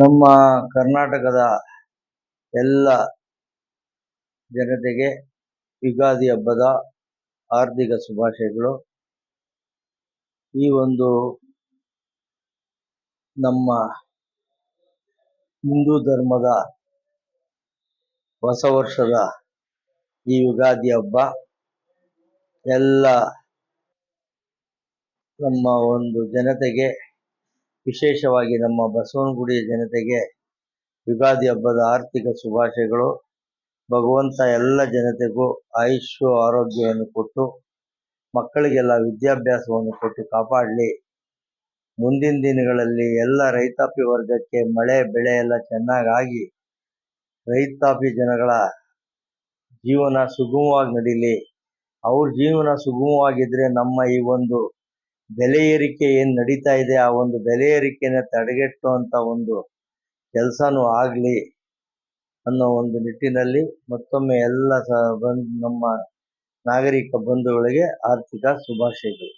ನಮ್ಮ ಕರ್ನಾಟಕದ ಎಲ್ಲ ಜನತೆಗೆ ಯುಗಾದಿ ಹಬ್ಬದ ಹಾರ್ದಿಕ ಶುಭಾಶಯಗಳು. ಈ ಒಂದು ನಮ್ಮ ಹಿಂದೂ ಧರ್ಮದ ಹೊಸ ವರ್ಷದ ಈ ಯುಗಾದಿ ಹಬ್ಬ ಎಲ್ಲ ನಮ್ಮ ಒಂದು ಜನತೆಗೆ ವಿಶೇಷವಾಗಿ ನಮ್ಮ ಬಸವನಗುಡಿಯ ಜನತೆಗೆ ಯುಗಾದಿ ಹಬ್ಬದ ಆರ್ಥಿಕ ಶುಭಾಶಯಗಳು. ಭಗವಂತ ಎಲ್ಲ ಜನತೆಗೂ ಆಯುಷ್ಯ, ಆರೋಗ್ಯವನ್ನು ಕೊಟ್ಟು, ಮಕ್ಕಳಿಗೆಲ್ಲ ವಿದ್ಯಾಭ್ಯಾಸವನ್ನು ಕೊಟ್ಟು ಕಾಪಾಡಲಿ. ಮುಂದಿನ ದಿನಗಳಲ್ಲಿ ಎಲ್ಲ ರೈತಾಪಿ ವರ್ಗಕ್ಕೆ ಮಳೆ, ಬೆಳೆ ಎಲ್ಲ ಚೆನ್ನಾಗಾಗಿ ರೈತಾಪಿ ಜನಗಳ ಜೀವನ ಸುಗಮವಾಗಿ ನಡೀಲಿ. ಅವ್ರ ಜೀವನ ಸುಗಮವಾಗಿದ್ದರೆ ನಮ್ಮ ಈ ಒಂದು ಬೆಲೆ ಏರಿಕೆ ಏನು ನಡೀತಾ ಇದೆ, ಆ ಒಂದು ಬೆಲೆ ಏರಿಕೆನ ತಡೆಗಟ್ಟುವಂಥ ಒಂದು ಕೆಲಸನೂ ಆಗಲಿ ಅನ್ನೋ ಒಂದು ನಿಟ್ಟಿನಲ್ಲಿ ಮತ್ತೊಮ್ಮೆ ಎಲ್ಲ ಸಹ ಬಂದು ನಮ್ಮ ನಾಗರಿಕ ಬಂಧುಗಳಿಗೆ ಆರ್ಥಿಕ ಶುಭಾಶಯಗಳು.